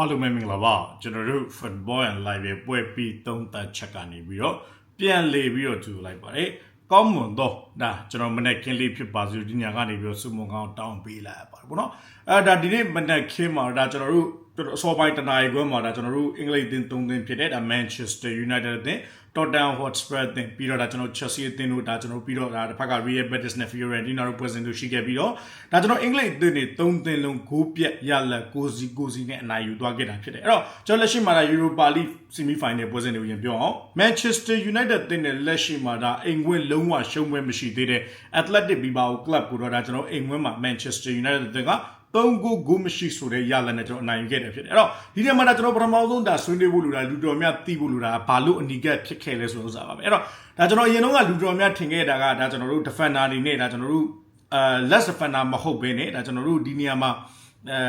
အားလုံးပဲမင်္ဂလာပါကျွန်တော်တို့ football and live ရဲ့ပွဲပြီးသုံးသက်ချက်ကနေပြီးတော့ပြန်လေပြီးတော့ကြိုလိုက်ပါတယ်ကောင်းမွန်တော့ဒါကျွန်တော်မနေ့ကင်းလေးဖြစ်ပါစို့ဒီညကနေပြီးတော့စုမုံကောင်းတောင်းပေးလိုက်ရပါတယ်ပေါ့နော်အဲဒါဒီနေ့မနေ့ခင်းမှာဒါကျွန်တော်တို့တော်တော်အစောပိုင်းတနားရီခွဲမှာဒါကျွန်တော်တို့အင်္ဂလိပ်အသင်း၃သင်းဖြစ်တဲ့ဒါ Manchester United အသင်း Tottenham Hotspur အသင်းပြီးတော့ဒါကျွန်တော် Chelsea အသင်းတို့ဒါကျွန်တော်ပြီးတော့ဒါတစ်ဖက်က Real Betis နဲ့ Fiorentina တို့ပွဲစဉ်တို့ရှိခဲ့ပြီးတော့ဒါကျွန်တော်အင်္ဂလိပ်အသင်းတွေ၃သင်းလုံးဂိုးပြက်ရလက်ကိုစီကိုစီနဲ့အနိုင်ယူသွားခဲ့တာဖြစ်တယ်အဲ့တော့ကျွန်တော်လက်ရှိမှာဒါ Europa League semi final ပွဲစဉ်တွေကိုရင်ပြောအောင် Manchester United အသင်းနဲ့လက်ရှိမှာဒါအိမ်ခွင်းလုံးဝရှုံးပွဲမရှိသေးတဲ့ Athletic Bilbao Club ကိုတော့ဒါကျွန်တော်အိမ်ခွင်းမှာ Manchester United အသင်းကသုံးကိုဂိုးမရှိဆိုတဲ့ရလနဲ့ကျွန်တော်အနိုင်ယူခဲ့တယ်ဖြစ်တယ်အဲ့တော့ဒီနေ့မှာဒါကျွန်တော်ပထမဆုံးဒါဆွေးနွေးဖို့လိုတာလူတော်များသိဖို့လိုတာဘာလို့အနီးကပ်ဖြစ်ခဲ့လဲဆိုတော့ဥစားပါပဲအဲ့တော့ဒါကျွန်တော်အရင်တော့ကလူတော်များထင်ခဲ့တာကဒါကျွန်တော်တို့ defender အနေနဲ့ဒါကျွန်တော်တို့အဲ less defender မဟုတ်ဘဲနဲ့ဒါကျွန်တော်တို့ဒီနေရာမှာအဲ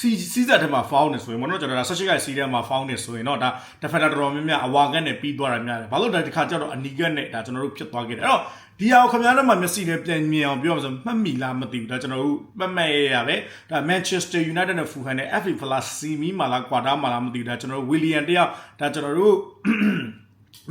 စီစီးစက်ထဲမှာ foul နေဆိုရင်မနော်ကျွန်တော်ဒါဆက်ရှိကစီးထဲမှာ foul နေဆိုရင်တော့ဒါ defender တော်တော်များများအဝါကက်နဲ့ပြီးသွားတာများတယ်ဘာလို့ဒါဒီခါကျတော့အနီးကပ်နဲ့ဒါကျွန်တော်တို့ဖြစ်သွားခဲ့တယ်အဲ့တော့ဒီဟာကိုခင်ဗျားတို့မှမျက်စိနဲ့ပြန်မြင်အောင်ပြောရအောင်ဆိုမှတ်မိလားမသိဘူးဒါကျွန်တော်တို့မှတ်မဲ့ရရပဲဒါ Manchester United နဲ့ Fulham နဲ့ FA Plus စီမီမာလာကွာတာမာလာမသိဘူးဒါကျွန်တော်တို့ William တယောက်ဒါကျွန်တော်တို့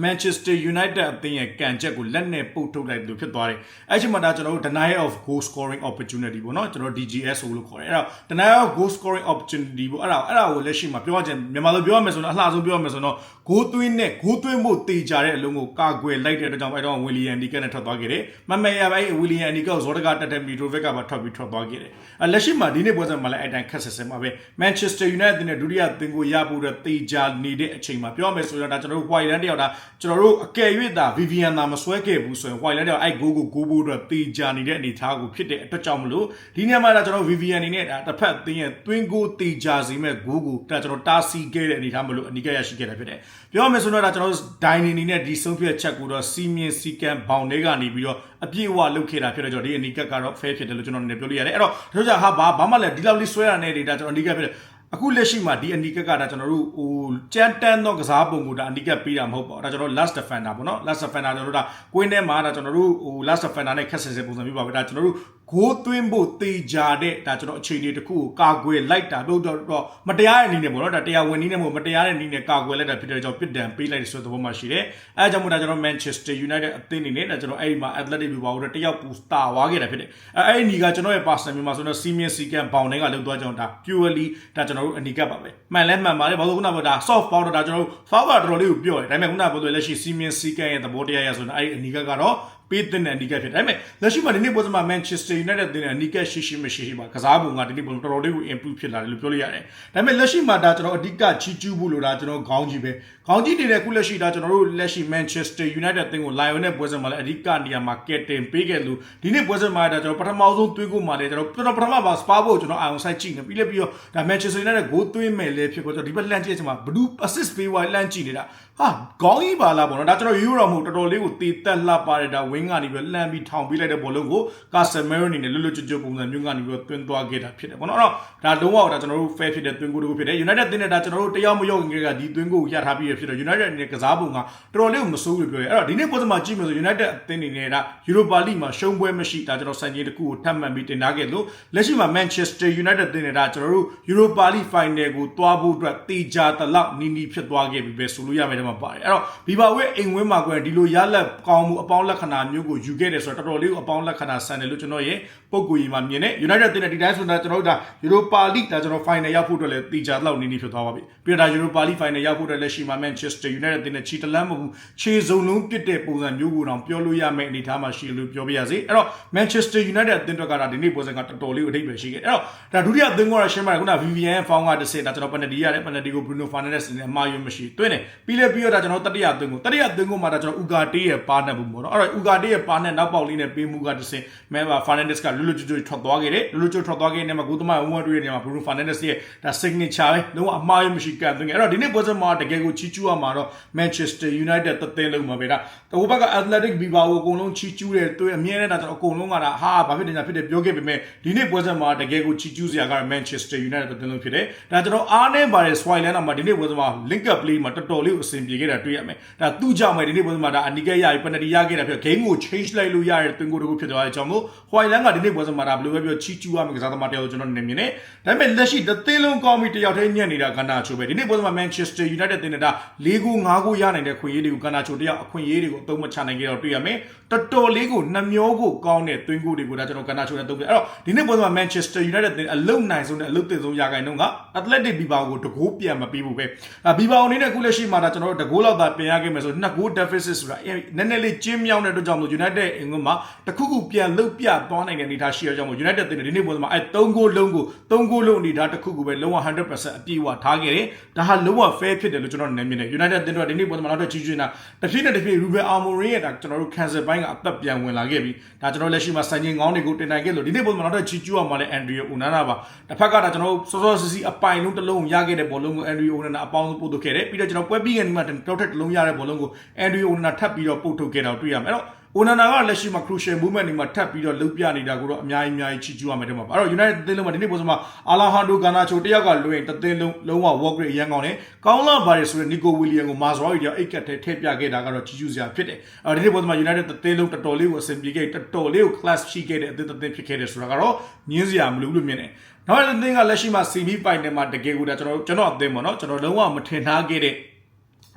Manchester United အသင်းရဲ့ကန်ချက်ကိုလက်နဲ့ပုတ်ထုတ်လိုက်လို့ဖြစ်သွားတယ်။အဲ့ချိန်မှာဒါကျွန်တော်တို့ denial of goal scoring opportunity ပေါ့နော်ကျွန်တော် DGS လို့ခေါ်တယ်။အဲ့တော့ denial of goal scoring opportunity ပေါ့အဲ့ဒါအဲ့ဒါကိုလက်ရှိမှာပြောချင်မြန်မာလိုပြောရမယ်ဆိုတော့အလှဆုံးပြောရမယ်ဆိုတော့ goal သွင်းနဲ့ goal သွင်းဖို့တေချာတဲ့အလုံးကိုကာကွယ်လိုက်တဲ့အတွက်ကြောင့်အဲ့တော့ William Nika နဲ့ထွက်သွားခဲ့တယ်။မမေရပဲ William Nika ကိုဇော်တကတက်တဲ့ Mitrovic ကပါထွက်ပြီးထွက်သွားခဲ့တယ်။အဲ့လက်ရှိမှာဒီနေ့ပွဲစဉ်မှာလည်းအဲ့တိုင်းခက်ဆစ်ဆစ်မှာပဲ Manchester United နဲ့ဒုတိယသင်ကိုရဖို့တဲ့တေချာနေတဲ့အချိန်မှာပြောရမယ်ဆိုတော့ဒါကျွန်တော်တို့ White Land တယောက်ဒါကျွန်တော်တို့အကယ်၍သာ Vivian သာမဆွဲခဲ့ဘူးဆိုရင် White Land တယောက်အဲ့ goal ကို goal ဖို့အတွက်တေချာနေတဲ့အနေအထားကိုဖြစ်တဲ့အတွက်ကြောင့်မလို့ဒီနေ့မှာဒါကျွန်တော် Vivian အနေနဲ့ဒါတစ်ဖက်သင်းရဲ့ twin goal တေချာစီမဲ့ goal ကိုဒါကျွန်တော်တားဆီးခဲ့တဲ့အနေအထားမလို့အနိကရရှိခဲ့တာဖြစ်တယ်ပြောရမယ်ဆိုတော့ဒါကျွန်တော်ဒိုင်နီနီနဲ့ဒီဆုံးဖြတ်ချက်ကိုတော့စီမင်းစီကံဘောင်တွေကနေပြီးတော့အပြည့်အဝလုပ်ခဲ့တာဖြစ်တော့ကျွန်တော်ဒီအနိကကတော့ fair ဖြစ်တယ်လို့ကျွန်တော်လည်းပြောလို့ရတယ်အဲ့တော့တို့ကြောင့်ဟာဘာဘာမှလည်းဒီလောက်လေးဆွဲရတဲ့ဒေတာကျွန်တော်အနိကဖြစ်တယ် အခုလက်ရှိမှာဒီအနီကကဒါကျွန်တော်တို့ဟိုကြမ်းတမ်းသောကစားပုံကိုဒါအနီကပေးတာမဟုတ်ပါဘူးဒါကျွန်တော် last defender ပေါ့နော် last defender ကျွန်တော်တို့ဒါကွင်းထဲမှာဒါကျွန်တော်တို့ဟို last defender နဲ့ခက်ဆင်ဆင်ပုံစံမျိုးပါပဲဒါကျွန်တော်တို့ဂိုးသွင်းဖို့တေချာတဲ့ဒါကျွန်တော်အခြေအနေတစ်ခုကိုကာကွယ်လိုက်တာတို့တော့မတရားတဲ့နည်းနဲ့ပေါ့နော်ဒါတရားဝင်နည်းနဲ့မဟုတ်မတရားတဲ့နည်းနဲ့ကာကွယ်လိုက်တာဖြစ်တဲ့ကြောင့်ပြစ်ဒဏ်ပေးလိုက်တဲ့ဆိုတဲ့သဘောမှရှိတယ်အဲကြောင့်မို့ဒါကျွန်တော် Manchester United အသင်းအနေနဲ့ဒါကျွန်တော်အဲ့ဒီမှာ Athletic Bilbao တို့တယောက်ပူတာဝါခဲ့တာဖြစ်တယ်အဲအဲ့ဒီနီကကျွန်တော်ရဲ့ personal မြန်မာဆိုတော့ Senior Seeker ဘောင်တွေကလောက်သွားကြအောင်ဒါ purely ဒါကျွန်တော်တို့အနီကပ်ပါပဲမှန်လဲမှန်ပါလေဘာလို့ခုနကပြောဒါ soft powder ဒါကျွန်တော်တို့ forward တော်တော်လေးကိုပြောတယ်ဒါပေမဲ့ခုနကပြောလို့လက်ရှိ Senior Seeker ရဲ့သဘောတရားရဆိုတော့အဲ့ဒီအနီကပ်ကတော့ ပေးတဲ့အနီကပ်ဖြစ်တယ်ဒါပေမဲ့လက်ရှိမှာဒီနေ့ပွဲစဉ်မှာ Manchester United တင်တဲ့အနီကပ်ရှိရှိမရှိရှိပါကစားပုံကဒီနေ့ပုံတော်တော်လေးကို improve ဖြစ်လာတယ်လို့ပြောလို့ရတယ်ဒါပေမဲ့လက်ရှိမှာဒါကျွန်တော်အဓိကချီကျူးဖို့လို့ဒါကျွန်တော်ခေါင်းကြီးပဲခေါင်းကြီးနေတဲ့ခုလက်ရှိဒါကျွန်တော်တို့လက်ရှိ Manchester United တင်ကို Lion နဲ့ပွဲစဉ်မှာလည်းအဓိကနေရာမှာကက်တင်ပေးခဲ့လို့ဒီနေ့ပွဲစဉ်မှာဒါကျွန်တော်ပထမဆုံးသွင်းကိုမှလည်းကျွန်တော်ကျွန်တော်ပထမပါ Spa ဖို့ကျွန်တော်အာရုံစိုက်ကြည့်နေပြီးလည်းပြီးတော့ဒါ Manchester United ဂိုးသွင်းမယ်လေဖြစ်ပေါ်ကျွန်တော်ဒီဘက်လှမ်းကြည့်ချင်မှာဘဒူ assist ပေးဝိုင်းလှမ်းကြည့်နေတာဟာခေါင်းကြီးပါလားပေါ့နော်ဒါကျွန်တော်ယူရောမဟုတ်တော်တော်လေးကိုတည်တက်လှပါတယ်ဒါ wing ကနေပြီးလှမ်းပြီးထောင်ပေးလိုက်တဲ့ဘောလုံးကို Casemiro အနေနဲ့လွတ်လွတ်ကျွတ်ကျွတ်ပုံစံမျိုးကနေပြီးသွင်းသွားခဲ့တာဖြစ်တယ်ပေါ့နော်အဲ့တော့ဒါလုံးဝဒါကျွန်တော်တို့ fair ဖြစ်တဲ့သွင်းကိုတကူဖြစ်တယ် United တင်းတဲ့ဒါကျွန်တော်တို့တယောက်မရောက်ခင်ကဒီသွင်းကိုရထားပြီးရဖြစ်တော့ United အနေနဲ့ကစားပုံကတော်တော်လေးကိုမဆိုးဘူးပြောရဲအဲ့တော့ဒီနေ့ပွဲစဉ်မှာကြည့်မယ်ဆို United အသင်းအနေနဲ့ဒါ Europa League မှာရှုံးပွဲမရှိဒါကျွန်တော်စံချိန်တစ်ခုကိုထပ်မံပြီးတင်ထားခဲ့လို့လက်ရှိမှာ Manchester United တင်းတဲ့ဒါကျွန်တော်တို့ Europa League Final ကိုတွားဖို့အတွက်တေချာတလောက်နီးနီးဖြစ်သွားခဲ့ပြီပဲဆိုလို့ရမယ်တဲ့မှာပါတယ်အဲ့တော့ဘီဘာဝဲအိမ်ဝင်းမှာကွယ်ဒီလိုရလက်ကောင်းမှုအပေါင်းလက္ခဏာမျိုးကိုယူခဲ့တယ်ဆိုတော့တော်တော်လေးကိုအပေါင်းလက္ခဏာဆန်တယ်လို့ကျွန်တော်ရဲ့ပုံကိုကြီးမှာမြင်နေ United တင်းတဲ့ဒီတိုင်းဆိုတာကျွန်တော်တို့ဒါ Europa League ဒါကျွန်တော် Final ရောက်ဖို့အတွက်လည်းတေချာတလောက်နီးနီးဖြစ်သွားပါပြီပြီးတော့ဒါ Europa League Final ရောက်ဖို့အတွက်လက်ရှိမှာ Manchester United တင်းတဲ့ချီတလန်းမဟုတ်ခြေစုံလုံးပြစ်တဲ့ပုံစံမျိုးကိုတော့ပြောလို့ရမယ့်အနေအထားမှာရှိလို့ပြောပြရစီအဲ့တော့ Manchester United အသင်းတော့ကဒါဒီနေ့ပွဲစဉ်ကတော်တော်လေးကိုအထိပ်ပဲရှိခဲ့အဲ့တော့ဒါဒုတိယအသင်းကရှင်းပါတယ်ခုန VVN ဖောင်းကတစ်စက်ဒါကျွန်တော် penalty ရတယ် penalty ကို Bruno Fernandes နဲ့အမှားယွင်းမရှိတွင်းတယ်ပြီးလဲပြီးတော့ဒါကျွန်တော်တတိယအသင်းကိုတတိယအသင်းကိုမှဒါကျွန်တော် Ugarte ရဲ့ပါနဲ့ဘူးပေါ့နော်အဲ့တော့ Ugarte ရဲ့ပါနဲ့နောက်ပေါက်လေးနဲ့ပေးမှုကတစ်စက်မဲပါ Fernandes ကလွတ်လွတ်ကျွတ်ကျွတ်ထွက်သွားခဲ့တယ်လွတ်လွတ်ကျွတ်ထွက်သွားခဲ့တဲ့နေမှာဂိုးသမားဝန်းတွေ့တဲ့နေမှာ Bruno Fernandes ရဲ့ဒါ signature ပဲလုံးဝအမှားယွင်းမရှိကန်သွင်းခဲ့အဲ့တော့ဒီနေ့ပွဲစဉ်မှာတကယ်ကိုချီကျူးရမှာတော့ Manchester United တသင်းလုံးမှာပဲဒါတကူဘက်က Athletic Bilbao ကိုအကုန်လုံးချီကျူးတယ်တွေ့အမြဲတမ်းဒါကျွန်တော်အကုန်လုံးကဒါဟာဘာဖြစ်နေကြဖြစ်တယ်ပြောခဲ့ပေမဲ့ဒီနေ့ပွဲစဉ်မှာတကယ်ကိုချီကျူးစရာက Manchester United တသင်းလုံးဖြစ်တယ်ဒါကျွန်တော်အားနဲ့ပါတယ် Swireland မှာဒီနေ့ပွဲစဉ်မှာ link up play မှာတော်တော်လေးကိုအဆင်ပြေခဲ့တာတွေ့ရမယ်ဒါသူ့ကြောင့်ပဲဒီနေ့ပွဲစဉ်မှာဒါအနီကရရ penalty ရခဲ့တာဖြစ် game ကို change လိုက်လို့ရတဲ့တွင်ကိုတကူဖြစ်သွားတဲ့အကြောင်းမို့ white line ကဒီနေ့ပွဲစဉ်မှာဒါဘယ်လိုပဲပြောချီကျူးရမယ့်ကစားသမားတယောက်ကျွန်တော်နေမြင်နေဒါပေမဲ့လက်ရှိတစ်သင်းလုံးကောင်းပြီးတယောက်တည်းညံ့နေတာကနာချိုပဲဒီနေ့ပွဲစဉ်မှာ Manchester United တင်နေတာ၄ဂိုး၅ဂိုးရနိုင်တဲ့ခွင့်ရေးတွေကိုကနာချိုတယောက်အခွင့်ရေးတွေကိုအသုံးမချနိုင်ကြတော့တွေ့ရမယ်တော်တော်လေးကိုနှမျောကိုကောင်းတဲ့တွင်ကိုတွေကိုဒါကျွန်တော်ကနာချိုနဲ့သုံးပြအဲ့တော့ဒီနေ့ပွဲစဉ်မှာ Manchester United တင်အလုံနိုင်ဆုံးနဲ့အလုံတင်ဆုံးရာခိုင်နှုန်းက Athletic Bilbao ကိုတကိုးပြန်မပေးဘူးပဲအဲ Bilbao အနေနဲ့အခုလက်ရှိမှာဒါကျွန်တော်တို့တကိုးလောက်သာပြန်ရခဲ့မယ်ဆိုနှစ်ဂိုး deficit ဆိုတာနည်းနည်းလေးကျင်းမြောင်းတဲ့အတွက်ကြောင့်မို့ United အင်္ဂုမှာတခုခုပြန်လုတ်ပြသွားနိုင်တဲ့အနေအထားရှိရကြောင်းမို့ United တင်ဒီနေ့ပွဲစဉ်မှာအဲ3ဂိုးလုံးကို3ဂိုးလုံးအနေအထားတစ်ခုခုပဲလုံးဝ100%အပြည့်အဝထားခဲ့တယ်ဒါဟာလုံးဝ fair ဖြစ်တယ်လို့ကျွန်တော်နားမြင်တယ် United တင်တော့ဒီနေ့ပွဲစဉ်မှာနောက်ထပ်ကြီးကြီးနာတစ်ဖြည်းနဲ့တစ်ဖြည်း Ruben Amorim ရဲ့ဒါကျွန်တော်တို့ cancel ဘိုင်းကအသက်ပြန်ဝင်လာခဲ့ပြီဒါကျွန်တော်လက်ရှိမှာစံချိန်ကောင်းတွေကိုတင်နိုင်ခဲ့လို့ဒီနေ့ပွဲစဉ်မှာနောက်ထပ်ကြီးကြီးအောင်မှလည်း Andrea Onana ပါတစ်ဖက်ကဒါကျွန်တော်တို့စောစောစီစီအပိုင်လုံးတစ်လုံးရခဲ့တဲ့ဘောလုံးကို Andrea Onana အပေါင်းဆုံးပို့ထုတ်ခဲ့တယ်ပြီးတော့ကျွန်တော်ပွဲပြီးကနေမှတောက်ထက်တစ်လုံးရတဲ့ဘောလုံးကို Andrea Onana ထပ်ပြီးတော့ပို့ထုတ်ခဲ့တာကိုတွေ့ရမယ်အဲ့တော့အိုနာနာကလက်ရှိမှာ crucial movement တွေမှာထပ်ပြီးတော့လှုပ်ပြနေတာကိုတော့အများကြီးအများကြီးချီးကျူးရမယ်တဲ့မှာပါအဲ့တော့ United အသင်းလုံးမှာဒီနေ့ပုံစံမှာအာလာဟန်ဒိုဂါနာချိုတယောက်ကလွှင့်တသင်းလုံးလုံးဝ work rate အရန်ကောင်းတယ်ကောင်းလာပါရဆိုတဲ့ Nico William ကို Mazraoui တယောက်အိတ်ကတ်ထဲထည့်ပြခဲ့တာကတော့ချီးကျူးစရာဖြစ်တယ်အဲ့တော့ဒီနေ့ပုံစံမှာ United တသင်းလုံးတော်တော်လေးကိုအဆင်ပြေခဲ့တော်တော်လေးကို class ရှိခဲ့တဲ့အသင်းတသင်းဖြစ်ခဲ့တယ်ဆိုတာကတော့ညင်းစရာမလိုလို့မြင်တယ်နောက်တစ်သင်းကလက်ရှိမှာ semi final မှာတကယ်ကိုဒါကျွန်တော်ကျွန်တော်အသင်းပေါ့နော်ကျွန်တော်လုံးဝမထင်ထားခဲ့တဲ့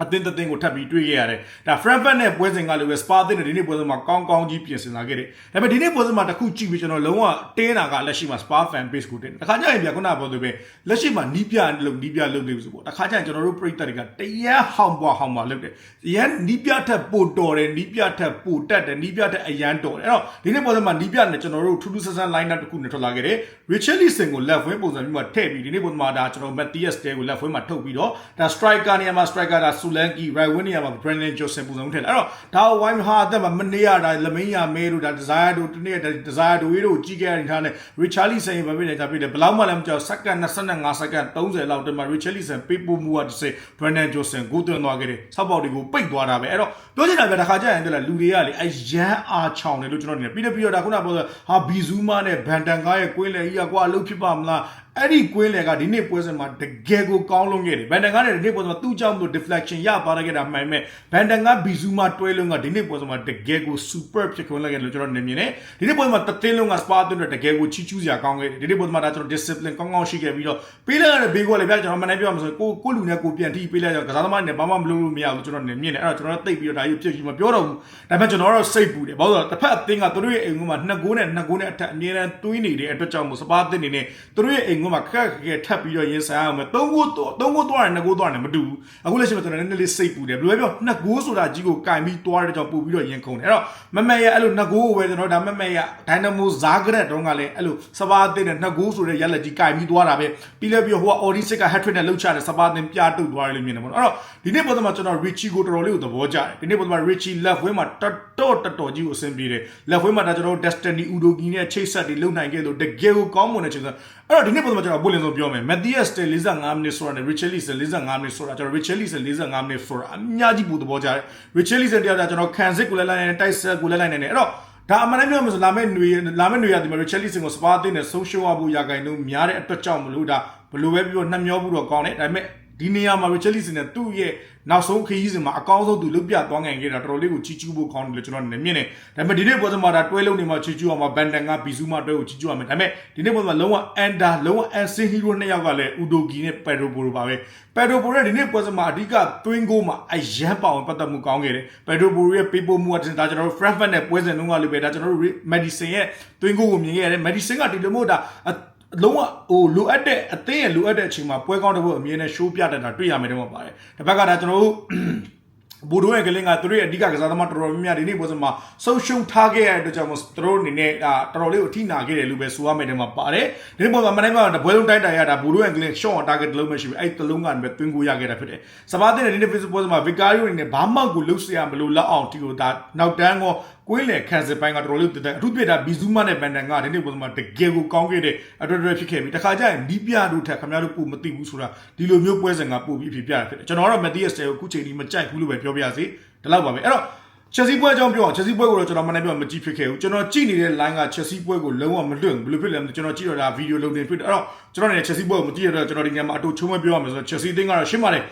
အသင်းတစ်သင်းကိုထပ်ပြီးတွေ့ခဲ့ရတယ်။ဒါ Frankfurt နဲ့ပွဲစဉ်ကလည်းပဲ Spa အသင်းနဲ့ဒီနေ့ပွဲစဉ်မှာကောင်းကောင်းကြီးပြင်ဆင်လာခဲ့တယ်။ဒါပေမဲ့ဒီနေ့ပွဲစဉ်မှာတစ်ခုကြည့်ပြီးကျွန်တော်လုံးဝတင်းတာကလက်ရှိမှာ Spa fan base ကိုတင်းတယ်။တခါကျရင်ပြခုနကပြောသလိုပဲလက်ရှိမှာနီးပြလို့နီးပြလို့နေဆိုပေါ့။တခါကျရင်ကျွန်တော်တို့ပြည်သက်တွေကတရဟောင်းပွားဟောင်းပွားလုပ်တယ်။ရန်နီးပြထက်ပိုတော်တယ်နီးပြထက်ပိုတက်တယ်နီးပြထက်အရန်တော်တယ်။အဲ့တော့ဒီနေ့ပွဲစဉ်မှာနီးပြနဲ့ကျွန်တော်တို့ထူးထူးဆန်းဆန်း line up တစ်ခုနဲ့ထွက်လာခဲ့တယ်။ Richarlison ကို left wing ပုံစံမျိုးမှာထည့်ပြီးဒီနေ့ပွဲစဉ်မှာဒါကျွန်တော် Matthias Tel ကို left wing မှာထုတ်ပြီးတော့ဒါ striker နေရာမှာ striker ဒါ Solanke right wing နေရာမှာ Brendan Johnson ပုံစံမျိုးထည့်တယ်အဲ့တော့ဒါဝိုင်းဟာအသက်မှာမနေရတာလမင်းရမဲတို့ဒါ desire တို့တနေ့ desire တို့တို့ကြီးခဲ့ရတဲ့ထားနဲ့ Richarlison ဘာဖြစ်လဲဒါဖြစ်တယ်ဘယ်လောက်မှလည်းမကြောက်စက္ကန့်25စက္ကန့်30လောက်တည်းမှာ Richarlison ပေးပို့မှုကတစ်စိ Brendan Johnson ကိုသွင်းသွားခဲ့တယ်ဆောက်ပေါက်တွေကိုပိတ်သွားတာပဲအဲ့တော့ပြောချင်တာပြတခါကျရင်တည်းလူတွေကလေအရန်အားချောင်းတယ်လို့ကျွန်တော်နေပြီးတော့ပြီးတော့ဒါခုနကပြောဆိုဟာဘီဇူးမာနဲ့ဘန်တန်ကားရဲ့ကွင်းလေကြီးကကွာအလုပ်ဖြစ်ပါမလား အဲ့ဒီကွင်းလေကဒီနေ့ပွဲစဉ်မှာတကယ်ကိုကောင်းလုံးခဲ့တယ်ဘန်တန်ကားနဲ့ဒီနေ့ပွဲစဉ်မှာသူ့ကြောင့်မလို့ deflection ရပါခဲ့တာမှန်မဲ့ဘန်တန်ကားဘီဇူးမာတွဲလုံးကဒီနေ့ပွဲစဉ်မှာတကယ်ကို super ဖြစ်ခွင့်လိုက်ခဲ့တယ်လို့ကျွန်တော်နေမြင်တယ်ဒီနေ့ပွဲစဉ်မှာတသင်းလုံးက spa အတွင်းတကယ်ကိုချီးကျူးစရာကောင်းခဲ့တယ်ဒီနေ့ပွဲစဉ်မှာဒါကျွန်တော် discipline ကောင်းကောင်းရှိခဲ့ပြီးတော့ပေးလိုက်ရတဲ့ဘေးကောလည်းဗျာကျွန်တော်မနိုင်ပြောမှာဆိုကိုကိုလူနဲ့ကိုပြန်ထိပေးလိုက်ကြကစားသမားနဲ့ဘာမှမလုပ်လို့မရဘူးကျွန်တော်နေမြင်တယ်အဲ့တော့ကျွန်တော်တိတ်ပြီးတော့ဒါကြီးပြည့်ကြီးမပြောတော့ဘူးဒါပေမဲ့ကျွန်တော်တော့စိတ်ပူတယ်ဘာလို့လဲတစ်ဖက်အသင်းကသူတို့ရဲ့အိမ်ကမှာနှစ်ကိုးနဲ့နှစ်ကိုးနဲ့အထက်အမြဲတမ်းတွေးနေတဲ့အတွက်ကြောင့်မို့စပါးအသင်းနေနဲ့သူတို့ရဲ့အိမ်ကမှာခက်ခက်ထပ်ပြီးတော့ရင်ဆိုင်အောင်မယ်သုံးကိုးသုံးကိုးသွားတယ်နှစ်ကိုးသွားတယ်မတူဘူးအခုလက်ရှိမှာကျွန်တော်နည်းနည်းလေးစိတ်ပူတယ်ဘယ်လိုပဲပြောနှစ်ကိုးဆိုတာကြီးကိုကင်ပြီးသွားတဲ့ကြောင့်ပူပြီးတော့ရင်ခုန်တယ်အဲ့တော့မမက်ရဲ့အဲ့လိုနှစ်ကိုးကိုပဲကျွန်တော်ဒါမမက်ရဲ့ဒိုင်နမိုဇာဂရက်တုန်းကလည်းအဲ့လိုစပါးအသင်းနဲ့နှစ်ကိုးဆိုတဲ့ရက်လက်ကြီးကင်ပြီးသွားတာပဲပြီးလဲပြီးဟိုကအော်ဒီစစ်ကဟက်ထရစ်နဲ့လှုပ်ချတယ်စပါးအသင်းပြတုတ်သွားတယ်လို့မြင်တယ်ပေါ့နော်အဲ့တော့ဒီနေ့ပုံစံမှာကျွန်တော် Richie ကိုတော်တော်လေးကိုသဘောကျတယ်ဒီနေ့ပုံစံမှာ Richie left wing မှာတော်တော်တော်တော်ကြီးကိုအဆင်ပြေတယ် left wing မှာဒါကျွန်တော် Destiny Udogi နဲ့ချိတ်ဆက်တွေလုံနိုင်ခဲ့လို့တကယ်ကိုကောင်းမွန်တဲ့ချိန်ဆိုအဲ့တော့ဒီနေ့ပုံစံမှာကျွန်တော်ဘုလင်ဆုံးပြောမယ် Matthias 45မိနစ်ဆိုတာနဲ့ Richarlison 45မိနစ်ဆိုတာကျွန်တော် Richarlison 45မိနစ်ဆိုတာအများကြီးပိုသဘောကျတယ် Richarlison တရားကျွန်တော်ခံစစ်ကိုလည်းလိုက်နိုင်တယ်တိုက်ဆက်ကိုလည်းလိုက်နိုင်တယ်အဲ့တော့ဒါအမှန်တမ်းပြောမှဆိုလာမယ့်ຫນွေလာမယ့်ຫນွေရဒီမှာ Richarlison ကိုစပါးသိနဲ့ဆုံးရှုံးရဖို့ရာဂိုင်နှုန်းများတဲ့အတွက်ကြောင့်မလို့ဒါဘယ်လိုပဲပြောနှမျောဘူးတော့ကောင်းတယ်ဒါပေမဲ့ ဒီနေရာမှာ Richarlison နဲ့သူ့ရဲ့နောက်ဆုံးခရီးစဉ်မှာအကောင်းဆုံးသူလုတ်ပြသွားနိုင်ခဲ့တာတော်တော်လေးကိုချီးကျူးဖို့ကောင်းတယ်လို့ကျွန်တော်နေမြင်တယ်ဒါပေမဲ့ဒီနေ့ပွဲစဉ်မှာဒါတွဲလုံးနေမှာချီးကျူးအောင်မှာဘန်တန်ကဘီဇူးမှာတွဲကိုချီးကျူးရမယ်ဒါပေမဲ့ဒီနေ့ပွဲစဉ်မှာလုံးဝအန်ဒါလုံးဝအန်ဆင်ဟီရိုနှစ်ယောက်ကလည်းဥဒိုဂီနဲ့ပက်ဒရိုဘိုလိုပါပဲပက်ဒရိုဘိုရဲ့ဒီနေ့ပွဲစဉ်မှာအဓိကသွင်းကိုမှာအရန်ပါဝင်ပတ်သက်မှုကောင်းခဲ့တယ်ပက်ဒရိုဘိုရဲ့ပေးပို့မှုကဒါကျွန်တော်တို့ Frankfurt နဲ့ပွဲစဉ်တုန်းကလည်းပဲဒါကျွန်တော်တို့ Medicine ရဲ့သွင်းကိုကိုမြင်ခဲ့ရတယ် Medicine ကဒီလိုမျိုးဒါ လုံးဝဟိုလိုအပ်တဲ့အသင်းရဲ့လိုအပ်တဲ့အချိန်မှာပွဲကောင်းတဲ့ဘုတ်အမြင်နဲ့ show ပြတတ်တာတွေ့ရမယ်တဲ့မှာပါတယ်။တစ်ဖက်ကဒါကျွန်တော်တို့ဘူဒိုရဲ့ကလင်းကသူတို့ရဲ့အဓိကကစားသမားတော်တော်များများဒီနေ့ပွဲစဉ်မှာဆုံးရှုံးထားခဲ့ရတဲ့အတွက်ကြောင့်မို့သူတို့အနေနဲ့ဒါတော်တော်လေးကိုအထိနာခဲ့တယ်လို့ပဲဆိုရမယ်တဲ့မှာပါတယ်ဒီနေ့ပွဲမှာမနိုင်ကဘွဲလုံးတိုက်တိုင်ရတာဘူဒိုရဲ့ကလင်း short target လုံးမရှိဘူးအဲ့တလုံးကနေပဲတွင်းကိုရခဲ့တာဖြစ်တယ်စပါးတဲ့ဒီနေ့ Facebook ပွဲမှာ Vicario အနေနဲ့ဘာမှကိုလှုပ်ရှားမလို့လောက်အောင်တီကိုဒါနောက်တန်းကော ကွင်းလေခံစစ်ပိုင်းကတော်တော်လေးတက်တယ်အထူးပြတာဘီဇူးမနဲ့ဘန်တန်ကဒီနေ့ပုံစံမှာတကယ်ကိုကောင်းခဲ့တဲ့အတွက်တွေဖြစ်ခဲ့ပြီတခါကျရင်ဒီပြတို့ထက်ခင်ဗျားတို့ပို့မသိဘူးဆိုတာဒီလိုမျိုးပွဲစဉ်ကပို့ပြီးဖြစ်ပြတာဖြစ်တယ်ကျွန်တော်ကတော့မက်သီးယက်စ်တဲကိုအခုချိန်ဒီမကြိုက်ဘူးလို့ပဲပြောပြရစီဒီလောက်ပါပဲအဲ့တော့ ချက်စီပွဲအကြောင်းပြောအောင်ချက်စီပွဲကိုတော့ကျွန်တော်မနေ့ပြောမကြည့်ဖြစ်ခဲ့ဘူးကျွန်တော်ကြည့်နေတဲ့ line ကချက်စီပွဲကိုလုံးဝမလွတ်ဘူးဘယ်လိုဖြစ်လဲမသိကျွန်တော်ကြည့်တော့ဒါဗီဒီယိုလုံးနေဖြစ်တယ်အဲ့တော့ကျွန်တော်နေတဲ့ချက်စီပွဲကိုမကြည့်ရတော့ကျွန်တော်ဒီညမှာအတူချုံးမပြောရမယ်ဆိုတော့ချက်စီအသင်းကတော့ရှင်းပါတယ်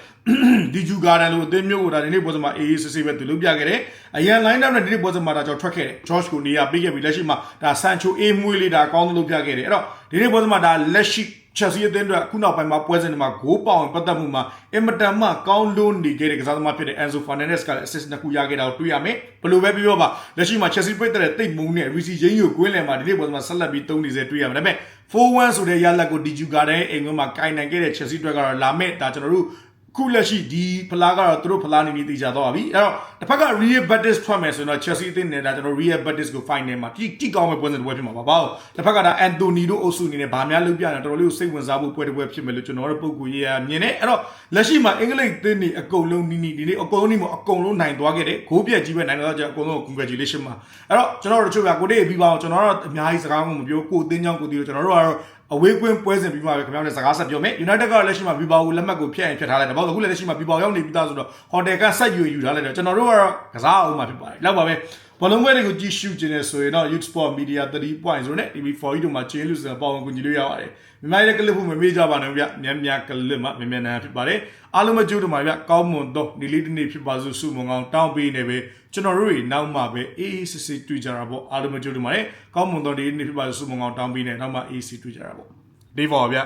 ဒီဂျူဂါဒန်လိုအသင်းမျိုးကိုဒါဒီနေ့ပွဲစဉ်မှာအေးအေးဆေးဆေးပဲသူလုပ်ပြခဲ့တယ်အရန် line down နဲ့ဒီနေ့ပွဲစဉ်မှာဒါကျွန်တော်ထွက်ခဲ့တယ် George ကိုနေရာပေးခဲ့ပြီးလက်ရှိမှာဒါ Sancho အေးမွေးလေးဒါအကောင်းဆုံးလုပ်ပြခဲ့တယ်အဲ့တော့ဒီနေ့ပွဲစဉ်မှာဒါလက်ရှိ ချက်စီအသင်းတို့အခုနောက်ပိုင်းမှာပွဲစဉ်တွေမှာဂိုးပေါင်ပတ်သက်မှုမှာအင်မတန်မှကောင်းလွန်းနေခဲ့တဲ့ကစားသမားဖြစ်တဲ့ Enzo Fernandez ကလည်း assist နှစ်ခုရခဲ့တာကိုတွေ့ရမယ်ဘယ်လိုပဲပြောပြောပါလက်ရှိမှာ Chelsea ပြည့်တဲ့တိတ်မုံနဲ့ Reece James ကိုကွင်းလယ်မှာဒီနေ့ပွဲစဉ်မှာဆက်လက်ပြီးသုံးနေစေတွေ့ရမယ်ဒါပေမဲ့4-1ဆိုတဲ့ရလက်ကို Diju Garden အိမ်ကွင်းမှာကင်နိုင်ခဲ့တဲ့ Chelsea အတွက်ကတော့လာမဲ့ဒါကျွန်တော်တို့ ခုလက်ရှိဒီဖလားကတော့သူတို့ဖလားနေနေသိကြတော့ပါပြီအဲ့တော့တစ်ဖက်က Real Betis ထွက်မယ်ဆိုတော့ Chelsea အသင်းနဲ့ဒါကျွန်တော် Real Betis ကို final မှာတိတိကောင်းမဲ့ပွဲစဉ်တစ်ပွဲဖြစ်မှာပါဘာလို့တစ်ဖက်ကဒါ Anthony တို့အုပ်စုအနေနဲ့ဗာများလုပ်ပြနေတာတော်တော်လေးကိုစိတ်ဝင်စားဖို့ပွဲတစ်ပွဲဖြစ်မယ်လို့ကျွန်တော်တို့ပုံကူရေးရမြင်နေအဲ့တော့လက်ရှိမှာအင်္ဂလိပ်အသင်းတွေအကုန်လုံးနီးနီးဒီနေ့အကုန်လုံးနီးမအကုန်လုံးနိုင်သွားခဲ့တယ်ဂိုးပြက်ကြီးပဲနိုင်တော့ကြအကုန်လုံး congratulation ပါအဲ့တော့ကျွန်တော်တို့တို့ပြကိုတေးပြီးပါအောင်ကျွန်တော်တို့အများကြီးစကားမှမပြောကိုအသင်းကြောင့်ကိုတီးတို့ကျွန်တော်တို့ကတော့အဝေးကွင်းပွဲစဉ်ပြီးမှပဲခင်ဗျားတို့စကားဆက်ပြောမယ် United ကလက်ရှိမှာ Bilbao ကိုလက်မှတ်ကိုဖျက်ရင်ဖျက်ထားလိုက်တယ်ဘာလို့အခုလက်ရှိမှာ Bilbao ရောက်နေပြီးသားဆိုတော့ hotel ကဆက်ယူယူထားလိုက်တယ်ကျွန်တော်တို့ကတော့ကစားအောင်မှာဖြစ်ပါတယ်လောက်ပါပဲ ဘောလုံးပွဲတွေကိုကြည့်ရှုခြင်းနဲ့ဆိုရင်တော့ Youth Sport Media 3.0နဲ့ TV4 တို့မှာ change လို့ဆိုတော့ပေါဝင်ကူညီလို့ရပါတယ်မြန်မာရဲ့ကလစ်ဖို့မမေ့ကြပါနဲ့ဗျမြန်မြန်ကလစ်မှာမြန်မြန်နာဖြစ်ပါတယ်အားလုံးမကြိုးတမှာဗျကောင်းမွန်တော့ဒီလေးတစ်နေ့ဖြစ်ပါစို့စုမုံကောင်းတောင်းပေးနေပဲကျွန်တော်တို့တွေနောက်မှပဲအေးအေးစစ်စစ်တွေ့ကြတာပေါ့အားလုံးမကြိုးတမှာလေကောင်းမွန်တော့ဒီနေ့ဖြစ်ပါစို့စုမုံကောင်းတောင်းပေးနေနောက်မှအေးစစ်တွေ့ကြတာပေါ့ဒီပေါ်ဗျ